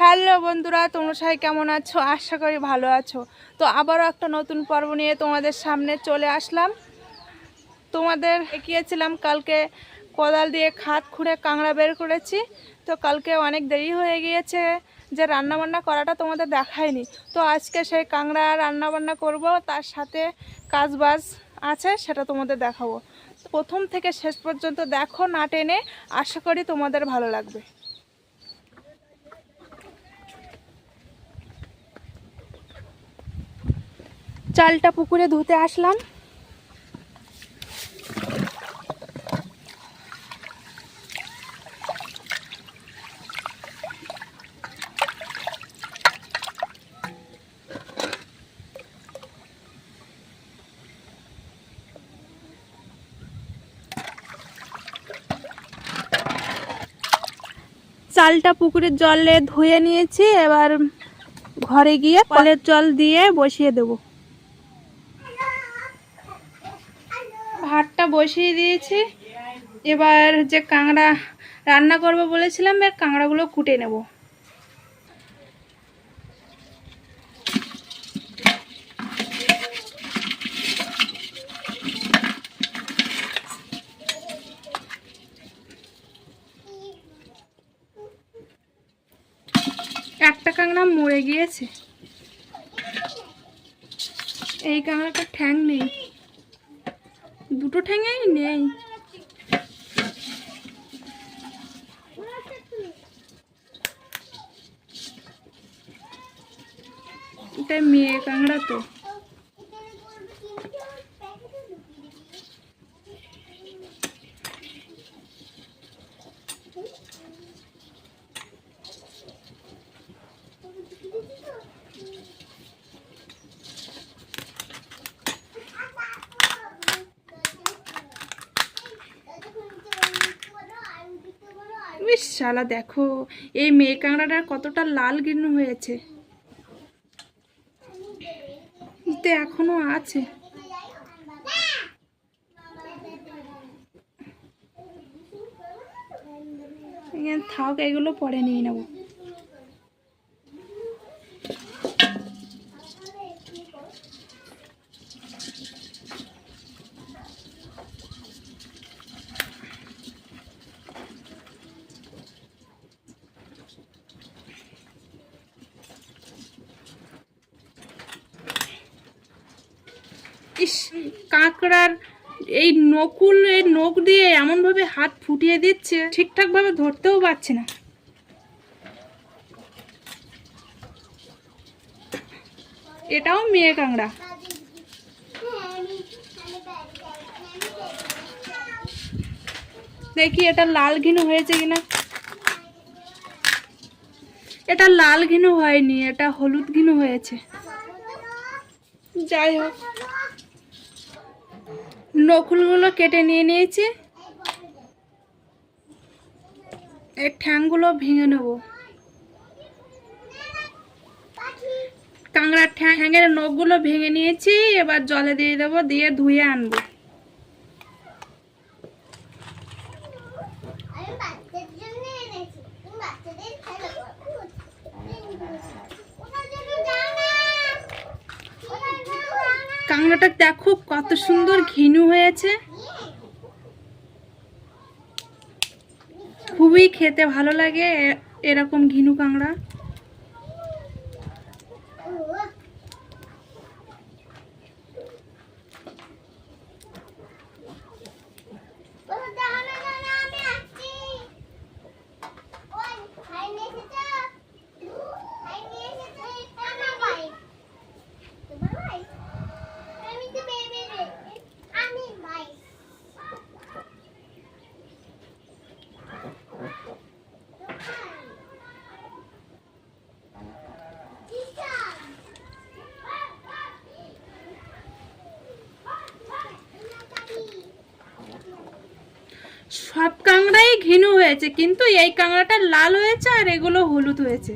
Hello বন্ধুরা, তোমরা সবাই কেমন আছো? আশা করি ভালো আছো। তো আবারও একটা নতুন পর্ব নিয়ে তোমাদের সামনে চলে আসলাম। তোমাদের দেখিয়েছিলাম, কালকে কোদাল দিয়ে খাত খুঁড়ে কাঁকড়া বের করেছি। তো কালকে অনেক দেরি হয়ে গিয়েছে যে রান্নাবান্না করাটা তোমাদের দেখায়নি তো আজকে সেই কাঁকড়া রান্নাবান্না করব, তার সাথে কাজবাজ আছে, সেটা তোমাদের দেখাবো। প্রথম থেকে শেষ পর্যন্ত দেখো না টেনে, আশা করি তোমাদের ভালো লাগবে। চালটা পুকুরে ধুতে আসলাম। চালটা পুকুরের জলে ধুয়ে নিয়েছি এবার ঘরে গিয়ে কলের জল দিয়ে বসিয়ে দেবো। বসিয়ে দিয়েছি। এবার যে কাঁকড়া রান্না করব বলেছিলাম এর কাঁকড়াগুলো কুটে নেব। একটা কাঁকড়া মরে গিয়েছে। এই কাঁকড়াটা ঠ্যাং নেই। দুটো ঠেঙেই নেই। এটা মেয়ে কাঁকড়া তো। শালা, দেখো, এই মেয়ে কাঁকড়াটার কতটা লাল গিন্ন হয়েছে। তো এখনও আছে। থাক, এগুলো পরে নিয়ে নেব। কাঁকড়ার এই নকুল, এই নখ দিয়ে এমনভাবে হাত ফুটিয়ে দিচ্ছে, ঠিকঠাকভাবে ধরতেও পারছে না। এটাও মেয়ে কাঁকড়া। দেখি এটা লাল ঘিনু হয়েছে কিনা। এটা লাল ঘিনু হয়নি, এটা হলুদ ঘিনু হয়েছে। যাই হোক। নখুলগুলো কেটে নিয়ে নিয়েছি। এর ঠ্যাংগুলো ভেঙে নেব। কাঁকড়ার ঠ্যাং ঠ্যাঙের নখগুলো ভেঙে নিয়েছি। এবার জলে দিয়ে দেবো, দিয়ে ধুয়ে আনব আমি বাচ্চাদের জন্য এনেছি তুমি বাচ্চাদের খেলা করো ওটার জন্য যাও না ওটার জন্য যাও না কাঁকড়াটা দেখো কত সুন্দর ঘিনু হয়েছে। খুবই খেতে ভালো লাগে এরকম ঘিনু কাঁকড়া। হয়েছে, কিন্তু এই কাঁকড়াটা লাল হয়েছে আর এগুলো হলুদ হয়েছে।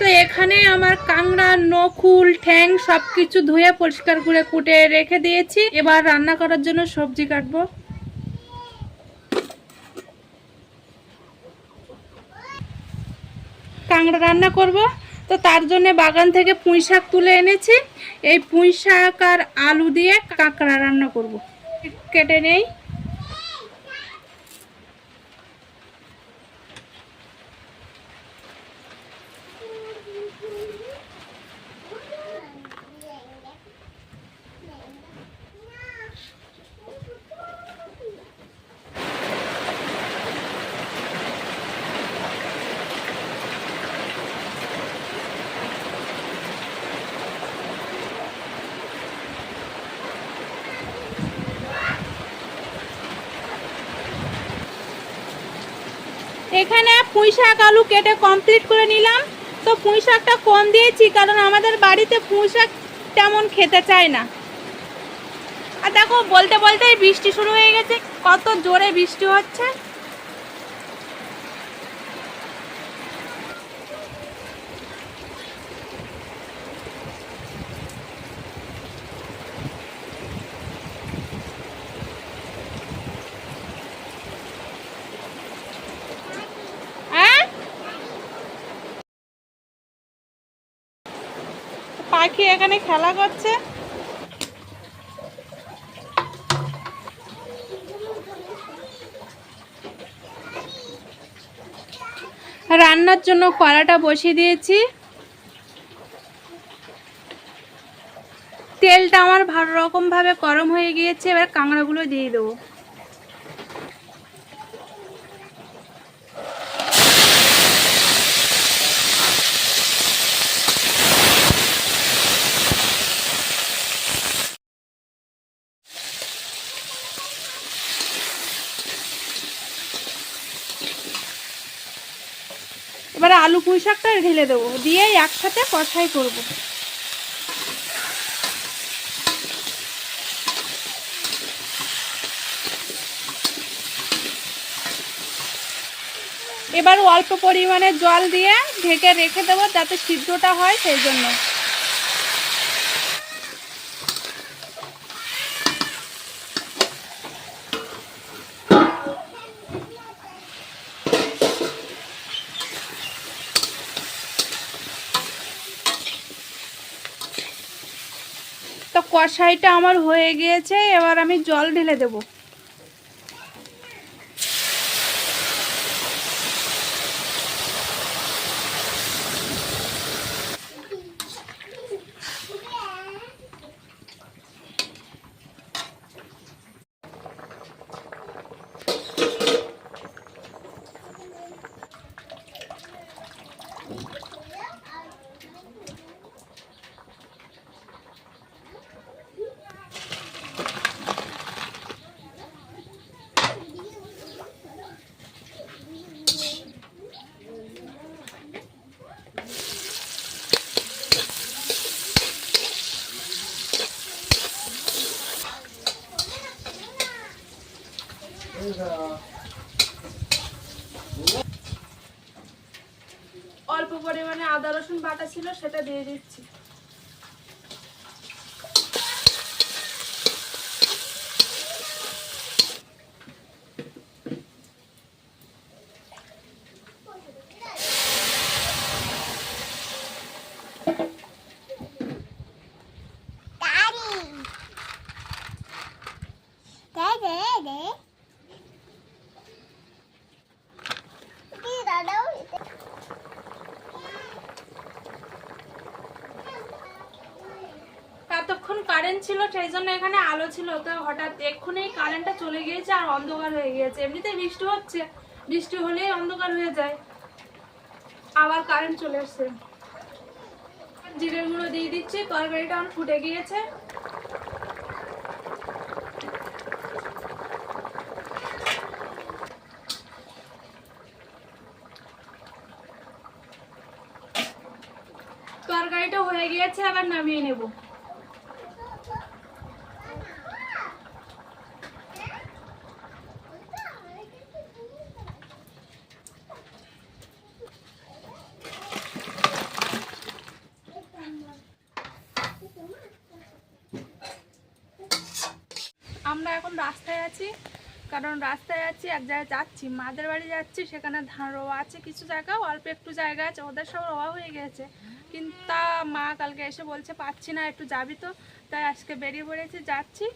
তো এখানে আমার কাংড়া নখুল, ঠ্যাং সবকিছু ধুয়ে পরিষ্কার করে কুটে রেখে দিয়েছি। এবার রান্না করার জন্য সবজি কাটবো। কাঁকড়া রান্না করব। তো তার জন্য বাগান থেকে পুঁই শাক তুলে এনেছি। এই পুঁই শাক আর আলু দিয়ে কাঁকড়া রান্না করব। কেটে নেই। এখানে পুঁই শাক আলু কেটে কমপ্লিট করে নিলাম। তো পুঁই শাকটা কম দিয়েছি, কারণ আমাদের বাড়িতে পুঁই শাক তেমন খেতে চায় না। আর দেখো, বলতে বলতেই বৃষ্টি শুরু হয়ে গেছে। কত জোরে বৃষ্টি হচ্ছে হ্যাঁ পাখি এখানে খেলা করছে। রান্নার জন্য কড়াটা বসিয়ে দিয়েছি। তেলটা আমার ভালো রকম ভাবে গরম হয়ে গিয়েছে, এবার কাঁকড়াগুলো দিয়ে দেবো। এবারে আলু পুঁই শাকটা ঢেলে দেবো। দিয়ে একসাথে কষাই করব। এবার অল্প পরিমাণে জল দিয়ে ঢেকে রেখে দেবো যাতে সিদ্ধটা হয় সেই জন্য তো কষাইটা আমার হয়ে গিয়েছে এবার আমি জল ঢেলে দেব। অল্প পরিমাণে আদা রসুন বাটা ছিল সেটা দিয়ে দিচ্ছি। ছিল, সেই জন্য এখানে আলো ছিল। তো হঠাৎ এক্ষুনি কারেন্টটা চলে গিয়েছে আর অন্ধকার হয়ে গিয়েছে। এমনিতেই বৃষ্টি হচ্ছে। বৃষ্টি হলেই অন্ধকার হয়ে যায়। আবার কারেন্ট চলে এসছে জিরের গুঁড়ো দিয়ে দিচ্ছি। তরকারিটা আমার ফুটে গিয়েছে। তরকারিটা হয়ে গিয়েছে আবার নামিয়ে নেব। এখন রাস্তায় আছি, কারণ রাস্তায় আছি, এক জায়গায় যাচ্ছি। মাদের বাড়ি যাচ্ছি, সেখানে ধান রোয়া আছে, কিছু জায়গা অল্প একটু জায়গা আছে, ওদের সব রোয়া হয়ে গেছে। কিন্তু তা মা কালকে এসে বলছে, পাচ্ছি না, একটু যাবি তো? তাই আজকে বেরিয়ে পড়েছি, যাচ্ছি,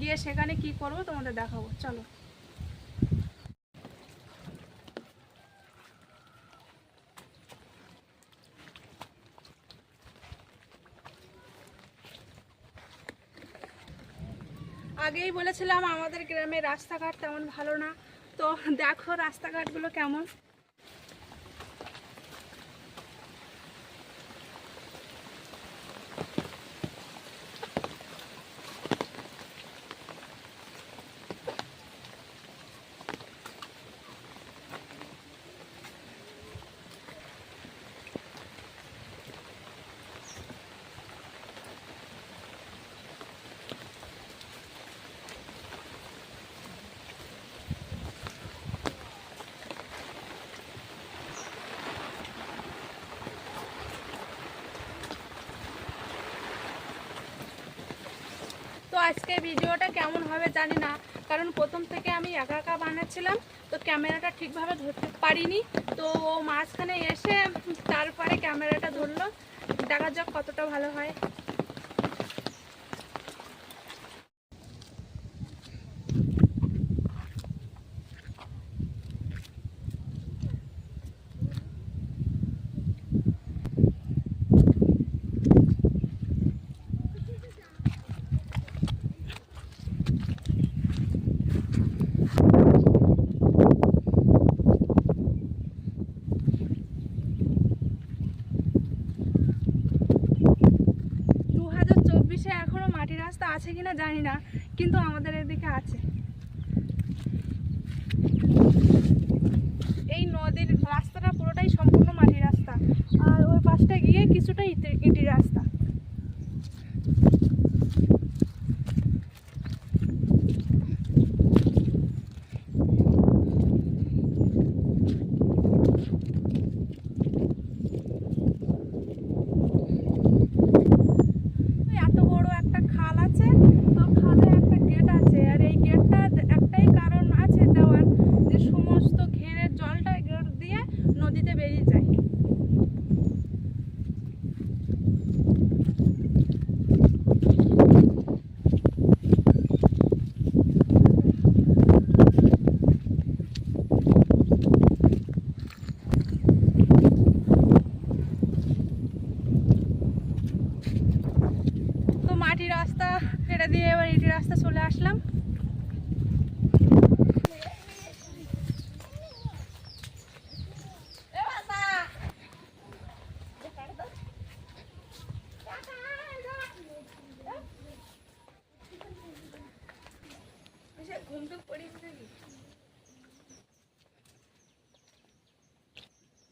গিয়ে সেখানে কি করব তোমাদের দেখাবো। চলো। আগেই বলেছিলাম আমাদের গ্রামে রাস্তাঘাট তেমন ভালো না। তো দেখো রাস্তাঘাটগুলো কেমন। আজকে ভিডিওটা কেমন হবে জানি না, কারণ প্রথম থেকে আমি একা একা বানাচ্ছিলাম, তো ক্যামেরাটা ঠিকভাবে ধরতে পারিনি, তো মাঝখানে এসে তারপরে ক্যামেরাটা ধরলো, দেখা যাক কতটা ভালো হয় দু হাজার চব্বিশে এখনও মাটির রাস্তা আছে কিনা জানি না কিন্তু আমাদের এদিকে আছে এই নদীর রাস্তাটা পুরোটাই সম্পূর্ণ মাটির রাস্তা আর ওই পাশটা গিয়ে কিছুটা ইটের ইটির রাস্তা এত বড় একটা খাল আছে তো খালে একটা গেট আছে আর এই গেটটা একটাই কারণ আছে দেওয়ার যে সমস্ত ঘেরের জলটা গেট দিয়ে নদীতে বেরিয়ে যায় তো মাটির রাস্তা ফেলে দিয়ে এবার ইটের রাস্তা চলে আসলাম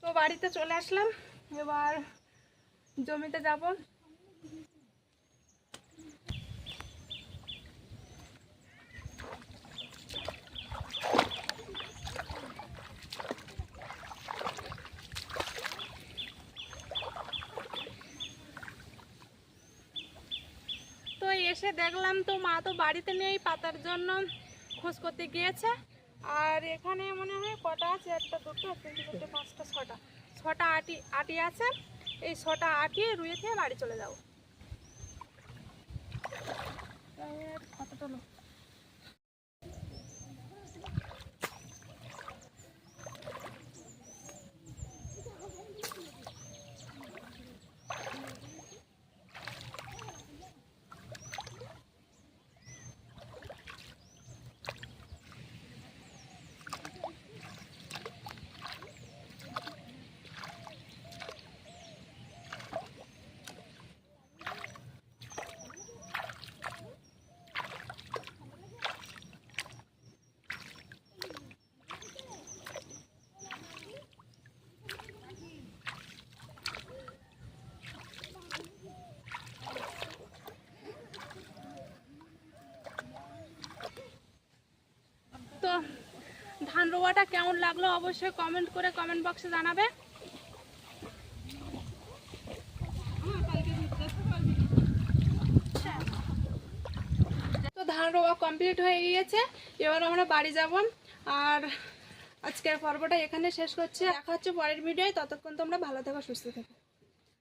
তো বাড়িতে চলে আসলাম। এবার জমিতে যাব। এসে দেখলাম তো মা তো বাড়িতে নেই পাতার জন্য। খোঁজ করতে গিয়েছে। আর এখানে মনে হয় কটা আছে? একটা, দুটো, তিনটে, চারটে, পাঁচটা, ছটা। ছটা আটি আটি আছে। এই ছটা আটি রুয়ে খেয়ে বাড়ি চলে যাব। কত তোলো তো ধান রোয়াটা কেমন লাগল অবশ্যই কমেন্ট করে কমেন্ট বক্সে জানাবে। ধান রোয়া কমপ্লিট হয়ে গিয়েছে, এবার আমরা বাড়ি যাব। আর আজকের পর্বটা এখানে শেষ করছি। দেখা হচ্ছে পরের ভিডিওয় ততক্ষণ তোমরা ভালো থেকো, সুস্থ থেকো।